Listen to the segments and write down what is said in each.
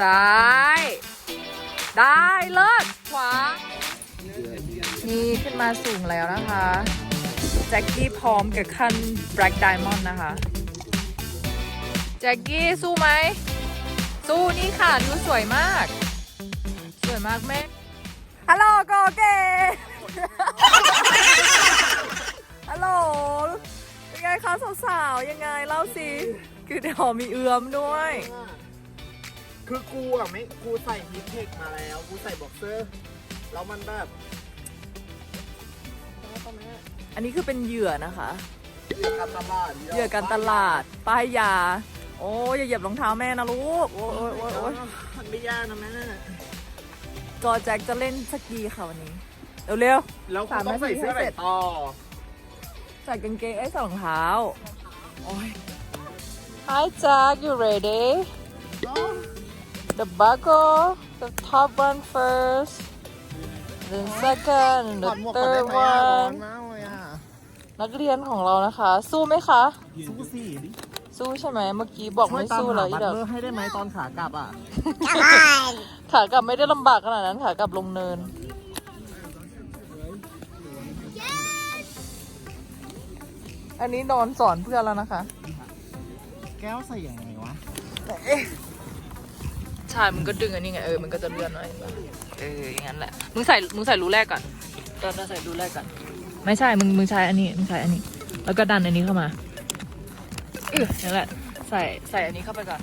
ซ้าย ได้เลิศขวา นี่ขึ้นมาสูงแล้วนะคะ แจ็คกี้พร้อมกับขั้น Black Diamond นะคะ แจ็คกี้สู้ไหม สู้นี่ค่ะดูสวยมาก สวยมากแม่ฮัลโหลโกเกฮัลโหลยังไงคะสาวๆยังไงเล่าสิ คือเดี๋ยวมีเอื้อมด้วย คือกูอะไม่กูใส่ฮิตเทคมาแล้ว กูใส่บ็อกเซอร์ แล้วมันแบบอันนี้คือเป็นเหยื่อนะคะ เหยื่อการตลาดเหยื่อการตลาด ป้ายยา โอ้ยอย่าเหยียบรองเท้าแม่นะลูก โอ้ยโอ้ยโอ้ยโอ้ยมันไม่ยากนะแม่จอแจ็คจะเล่นสกีค่ะวันนี้ เร็วแล้วกูต้องใส่เสื้อไหนต่อๆใส่กางเกงไอ้ใส่รองเท้า โอ้ย Hi Jack you ready the buckle the top one first then second ถอ the ดหมวกก่อนได้ third ไหมอะร้อน one มากเลยอะนักเรียนของเรานะคะ สู้ไหมคะ สู้สิดิสู้ใช่ไหมเมื่อกี้บอกไม่สู้แล้วอีบัตเด็กเตอร์ให้ได้ไหมตอนขากลับอะขากลับไม่ได้ลำบากขนาดนั้นขากลับลงเนิน อันนี้นอนสอนเพื่อนแล้วนะคะ แก้วใส่ยังไงวะ ใช่ มึงก็ดึงอันนี้ไง เออ มันก็จะเลื่อนไว้เออ อย่างนั้นแหละ มึงใส่ มึงใส่รูแรกก่อนตอนนั้นใส่รูแรกก่อน ไม่ใช่ มึง มึงใช้อันนี้ มึงใช้อันนี้ แล้วก็ดันอันนี้เข้ามาเออนั่นแหละ ใส่ ใส่อันนี้เข้าไปก่อน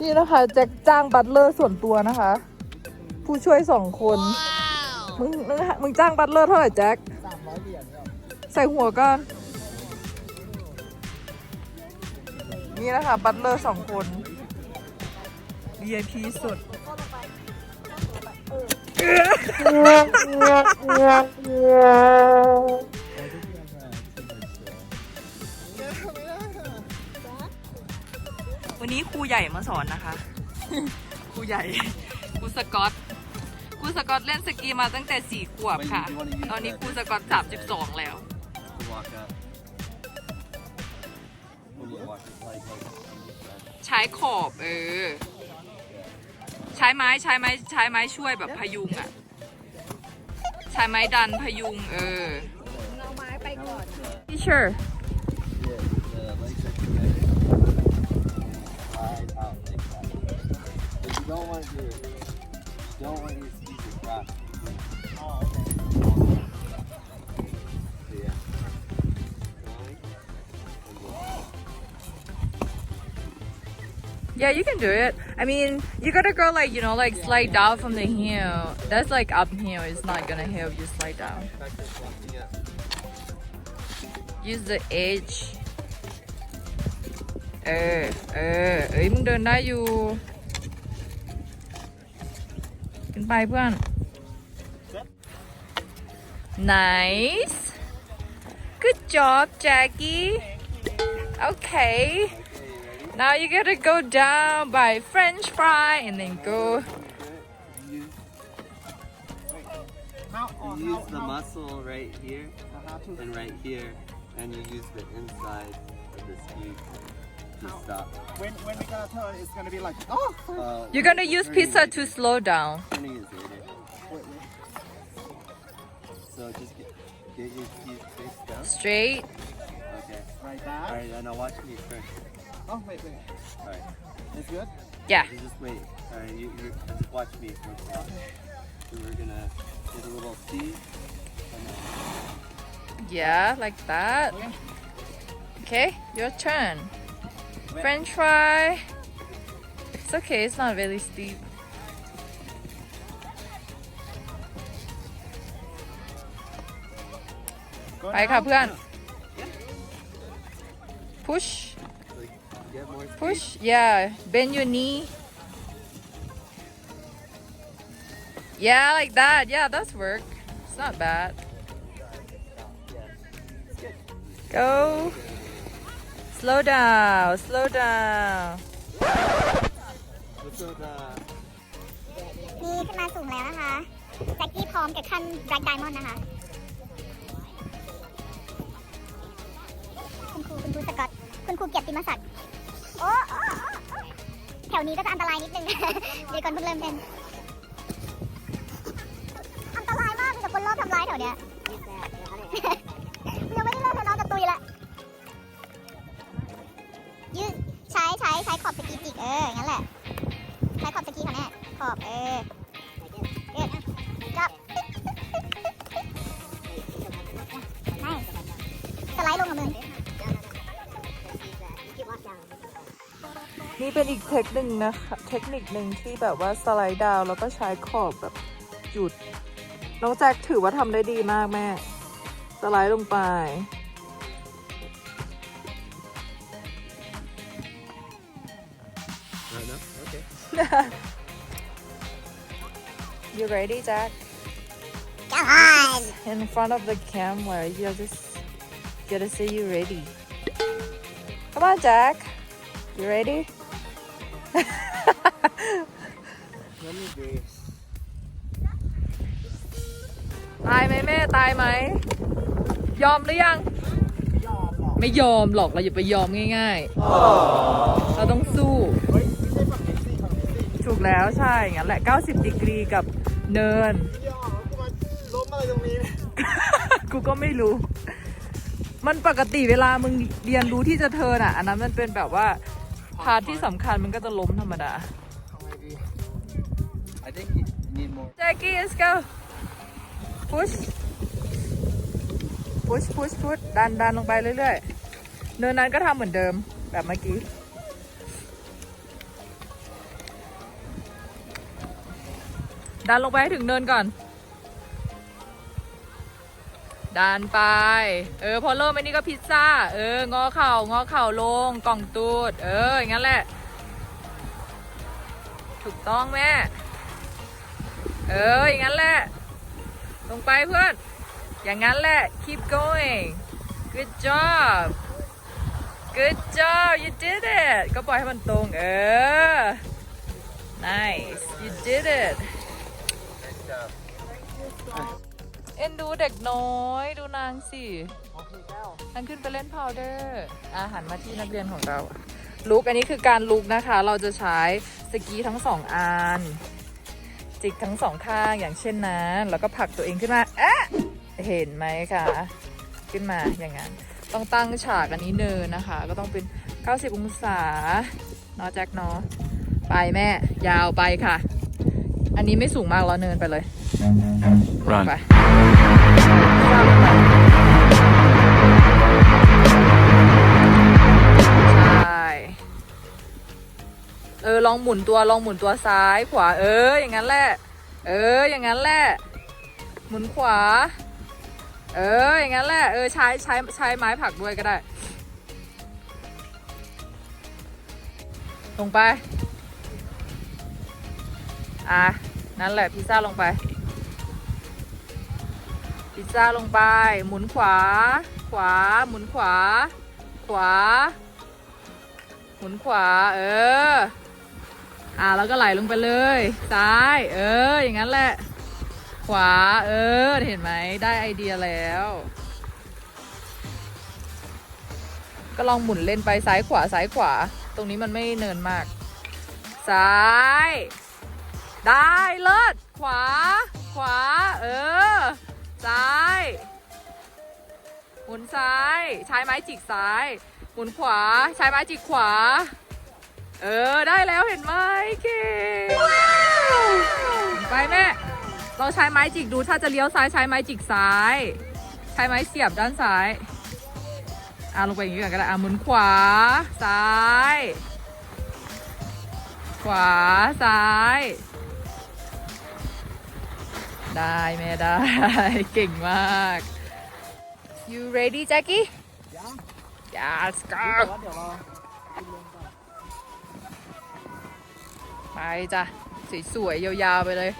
นี่นะคะแจ็คจ้างบัตเลอร์ส่วนตัวนะคะ ผู้ช่วยสองคน มึง มึง มึงจ้างบัตเลอร์เท่าไหร่แจ็คสามร้อยเหรียญเนี่ยใส่หัวก่อน นี่นะคะบัตเลอร์สองคน VIP สุดวันนี้ครูใหญ่มาสอนนะคะ ครูใหญ่ ครูสกอต ครูสกอตเล่นสกีมาตั้งแต่สี่ขวบค่ะ ตอนนี้ครูสกอตสามสิบสองแล้ว walk up. When you walk, it's like, like ใช้ขอบเออ ใช้ไม้ใช้ไม้ใช้ไม้ช่วยแบบพยุงอะใช้ไม้ดันพยุงเออเอาไม้ไปก่อน teacher yeah, the legs are together. Slide out like that. But you don't want your, you don't want your skis to drop. Oh, okay. yeah you can do it I mean you gotta go like you know like slide down from the hill that's like uphill it's not gonna help you slide down Practice walking up. use the edge เออ เออ เอ้ยมึงเดินได้อยู่ ขึ้นไปเพื่อน nice good job Jackie okay now you gotta go down by french fry and then go You, How, you use the muscle right here and right here, and you use the inside of the ski to stop. when, when we gonna turn, it's gonna be like, oh, Uh, you're gonna use pizza to slow down Turning is later. wait, wait. So just get, get your feet face down. straight Okay. Right back. Alright, now watch me first. Oh, wait, wait. Alright. It's good? yeah You just wait. Alright, you, you just watch me for a while. So we're gonna get a little C. and then- Yeah, like that. Okay. Okay, your turn. French fry. It's okay, it's not really steep. Go ไปค่ะ now. เพื่อน Push, push. Yeah, bend your knee. Yeah, like that. Yeah, that's work. It's not bad. Go. Slow down, slow down. นี่ขึ้นมาสูงแล้วนะคะแจ็คกี้พร้อมกับขั้น Black Diamond นะคะ คุณครูคุณครูสกอต คุณครูเกียรติมศักดิ์ แถวนี้ก็จะอันตรายนิดนึง เดี๋ยวก่อนเพิ่งเริ่มเล่น อันตรายมากมีแต่คนรอบทำร้ายแถวเนี้ย เป็นอีกเทคนิคนะคะเทคนิคหนึ่งที่แบบว่าสไลด์ดาวน์แล้วก็ใช้ขอบแบบหยุด น้องแจ็คถือว่าทำได้ดีมากแม่ สไลด์ลงไป Right now? Okay. You ready, Jack? Come on In front of the camera, you just gotta say you ready. Come on, Jack. You ready? ตายไหมแม่ตายไหม ยอมหรือยังยอมหรอกไม่ยอมหรอกเราอย่าไปยอมง่ายๆ เราต้องสู้เฮ้ยไม่ใช่ฝั่งนี้สิฝั่งนี้สิถูกแล้วใช่งั้นแหละ 90 ดีกรีกับเนิน ล้วกูมอะไรตรงนี้กูก็ไม่รู้ มันปกติเวลามึงเรียนรู้ที่จะเทิร์นอะ อันนั้นมันเป็นแบบว่า พาร์ทที่สำคัญมันก็จะล้มธรรมดา ทำไงดี I think you need more. Jackie let's go push push push push ดันดันลงไปเรื่อยๆ เนินนั้นก็ทำเหมือนเดิม แบบเมื่อกี้ ดันลงไปให้ถึงเนินก่อน ดันไป เออ พอเริ่มไอ้นี่ก็พิซซ่า เออ งอเข่า งอเข่าลง กล่องตูด เออ อย่างนั้นแหละ ถูกต้องแม่ เออ อย่างนั้นแหละ ลงไปเพื่อน อย่างนั้นแหละ keep going good job good job you did it ก็ปล่อยให้มันตรง เออ nice you did it เอ็นดูเด็กน้อย ดูนางสินางขึ้นไปเล่นพาวเดอร์ อาหันมาที่นักเรียนของเราลุกอันนี้คือการลุกนะคะ เราจะใช้สกีทั้งสองอัน จิกทั้งสองข้างอย่างเช่นนั้น แล้วก็ผลักตัวเองขึ้นมาเอ๊ะเห็นไหมคะ ขึ้นมาอย่างนั้น ต้องตั้งฉากอันนี้เนินนะคะ ก็ต้องเป็น 90 องศาเนาะแจ็คเนาะไปแม่ ยาวไปค่ะ อันนี้ไม่สูงมากแล้วเนินไปเลย Run ไป ออลองหมุนตัวลองหมุนตัวซ้ายขวาเออ อย่างนั้นแหละ เออ อย่างนั้นแหละ หมุนขวา เออ อย่างนั้นแหละ เออ ใช้ใช้ใช้ไม้ผักด้วยก็ได้ ลงไป อะ นั่นแหละพิซซ่าลงไป พิซซ่าลงไป หมุนขวา ขวา หมุนขวา ขวา หมุนขวา เออ อ่าแล้วก็ไหลลงไปเลย ซ้าย เออ อย่างนั้นแหละ ขวา เออ เห็นไหมได้ไอเดียแล้ว ก็ลองหมุนเล่นไปซ้ายขวาซ้ายขวา ตรงนี้มันไม่เนินมาก ซ้าย ได้เลิศขวา ขวา เออ ซ้าย หมุนซ้าย ใช้ไม้จิกซ้าย หมุนขวา ใช้ไม้จิกขวา เออได้แล้วเห็นไหมเก่งไปแม่ เราใช้ไม้จิกดูถ้าจะเลี้ยวซ้ายใช้ไม้จิกซ้าย ใช้ไม้เสียบด้านซ้ายอะลงไปอย่างนี้ก่อนก็ได้อะหมุนขวาซ้าย ขวาซ้าย ได้แม่ได้ เก่งมาก you ready Jackie ยัง yes แต่ go ว่าเดี๋ยวเรา ไปจ้ะสวยๆยาวๆไปเลย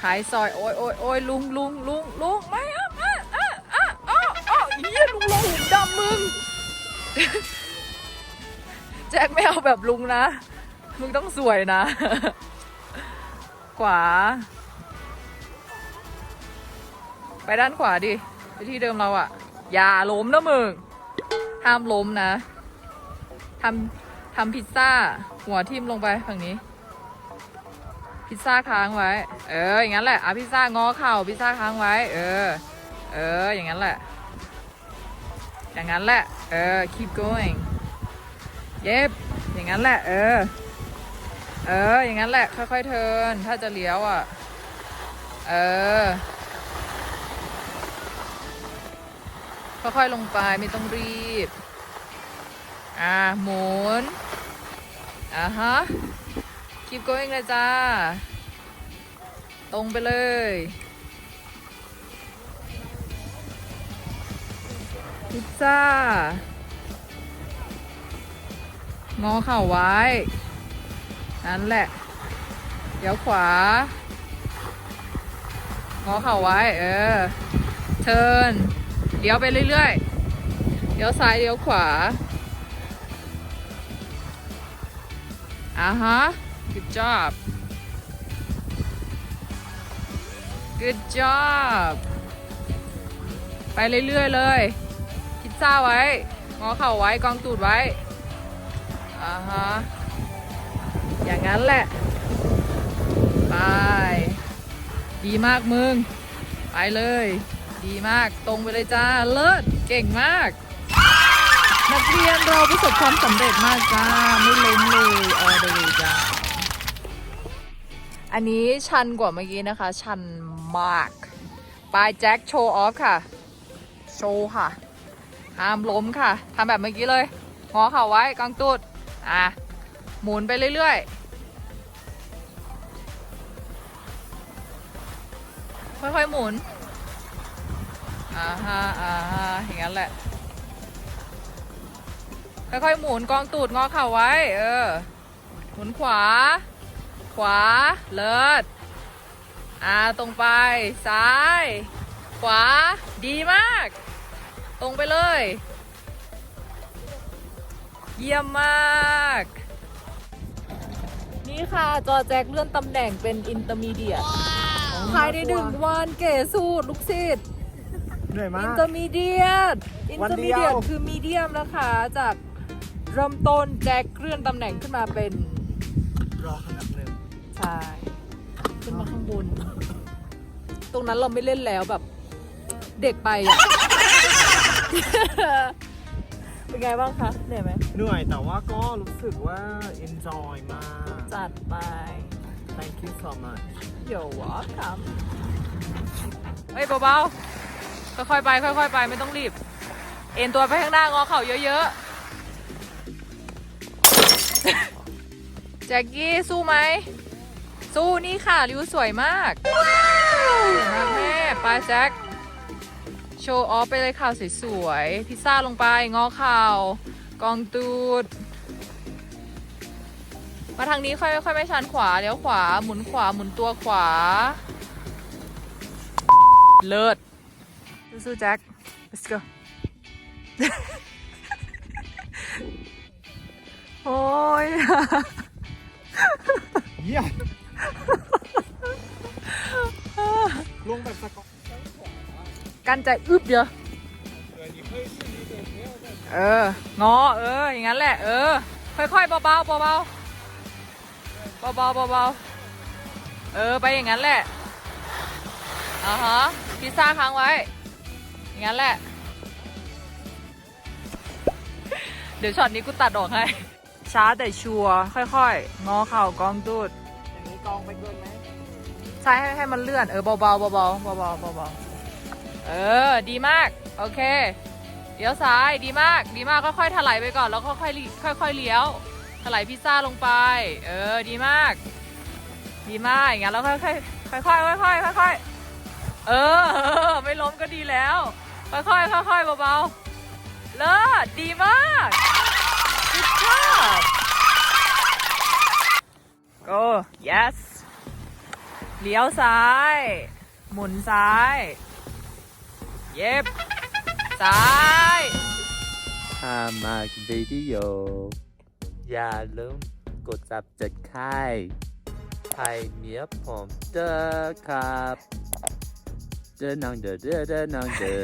ท้ายซอยโอ้ยโอ้ยโอ้ยลุงลุงลุงลุงไม่อะอะอะอะอ้ออ้อเฮีลุงลงหุมดำมึง แจ็คไม่เอาแบบลุงนะ มึงต้องสวยนะ ขวา ไปด้านขวาดิไปที่เดิมเราอะอย่าล้มนะมึงห้ามล้มนะทำทำพิซซ่า หัวทิ่มลงไปฝั่งนี้ พิซซ่าค้างไว้ เออ อย่างนั้นแหละอะพิซซ่างอเข่าพิซซ่าค้างไว้ เออ เออ อย่างนั้นแหละ อย่างนั้นแหละ เออ keep going เย็บ อย่างนั้นแหละ เออ เออ อย่างนั้นแหละ ค่อยๆเทิร์นถ้าจะเลี้ยวอะ เออ ค่อยๆลงไปไม่ต้องรีบ อ่าหมุนอ่าฮะ keep going เลยจ้า ตรงไปเลย พิซซ่า งอเข่าไว้ นั่นแหละ เดี๋ยวขวา งอเข่าไว้ เออ เทิร์นเลี้ยวไปเรื่อยๆ เลี้ยวซ้าย เลี้ยวขวาอ่าฮะ good job good job ไปเรื่อยๆเลยพิซซ่าไว้ งอเข่าไว้ กองตูดไว้ อ่าฮะ อย่างนั้นแหละ ไป ดีมากมึง ไปเลย ดีมาก ตรงไปเลยจ้า เลิศ เก่งมาก นักเรียนเราประสบความสำเร็จมากจ้า ไม่ล้มเลยออเดยจ้า อันนี้ชันกว่าเมื่อกี้นะคะ ชันมากปลายแจ็คโชว์ออฟค่ะ โชว์ค่ะ ห้ามล้มค่ะทำแบบเมื่อกี้เลยงอเข่าไว้กางตูดอะ หมุนไปเรื่อยๆ ค่อยๆ หมุน อ่าฮะอ่าฮะอย่างนั้นแหละ ค่อยๆ หมุนกองตูดงอเข่าไว้ เออ หมุนขวา ขวา เลิศ อ่า ตรงไป ซ้าย ขวา ดีมาก ตรงไปเลย เยี่ยมมาก นี่ค่ะ จอแจ็คเลื่อนตำแหน่งเป็นอินเตอร์มีเดียตภายในหนึ่งวันเก๋สูตรลูกศิษย์เหนื่อยมาอินก เตอร์มีเดียตอินวันเตอร์เดีมียว เดียตคือมีเดียมนะคะ จากเริ่มต้นแจ็คเลื่อนตำแหน่งขึ้นมาเป็นรอขนาดหนึ่ง ใช่ขึ้นมาข้างบน ตรงนั้นเราไม่เล่นแล้วแบบ เด็กไปอะ เป็นไงบ้างคะเหนื่อยไหมเหนื่อยแต่ว่าก็รู้สึกว่า enjoy มาก จัดไป thank you so much You're welcome เฮ้ยเบาๆ ค่อยๆไป ค่อยๆไปไม่ต้องรีบ เอ็นตัวไปข้างหน้างอเข่าเยอะๆ แจ็กกี้สู้ไหม สู้นี่ค่ะ ริวสวยมากสวยมากแม่ไปแจ็คโชว์ออฟไปเลยค่ะสวยๆพิซซ่าลงไปงอเข่ากองตูด มาทางนี้ค่อยค่อยไม่ชันขวาเลี้ยวขวาหมุนขวาหมุนตัวขวา เลิศสู้ๆแจ็ค let's go โอ้ย เยี่ยม กันใจอึบเดียวเอองอเออ อย่างนั้นแหละ เออ ค่อยๆเบาๆเบาๆเบาๆเบาๆเออ ไปอย่างนั้นแหละอ่าฮะพิซซ่าค้างไว้ อย่างนั้นแหละ เดี๋ยวช็อตนี้กูตัดออกให้ ช้าแต่ชัวร์ค่อยๆงอเข่ากองตูดอย่างนี้กองไปเกินไหมใช่ให้ให้มันเลื่อน เออเบาๆเบาๆเบาๆเบาๆ เออ ดีมาก โอเค เลี้ยวซ้าย ดีมาก ดีมาก ค่อยๆถลายไปก่อน แล้วค่อยๆค่อย ๆ เลี้ยว ถลายพิซซ่าลงไป เออ ดีมาก ดีมาก อย่างนั้นแล้วค่อยๆค่อยๆค่อยๆค่อยๆเออ ไม่ล้มก็ดีแล้ว ค่อยๆค่อยๆเบาๆ เลิศ ดีมาก good job go yes เลี้ยวซ้าย หมุนซ้าย เย็บ ซ้ายถ้ามาวิดีโอ อย่าลืมกดจับจัดค่ายให้เมียผมเด้อครับเด้อน้องเด้อเด้อเด้อน้องเด้อ